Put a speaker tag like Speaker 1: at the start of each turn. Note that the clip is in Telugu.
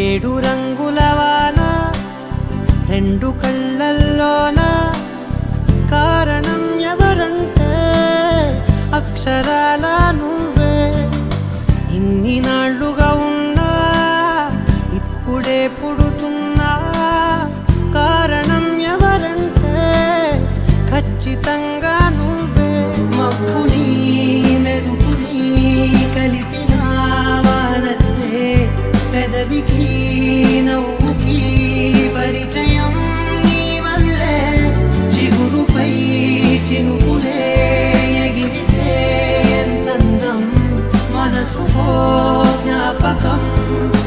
Speaker 1: ఏడు రంగుల వాన రెండు కళ్ళల్లోన కారణం ఎవరంటే అక్షరాల నువ్వే. ఇన్ని నాళ్ళుగా ఉన్నా ఇప్పుడే పుడుతున్నా కారణం ఎవరంటే ఖచ్చితంగా నువ్వే. మబ్బుని మెరుపుని కలిపిన వానల్లే పెదవికి Souffrant bien patent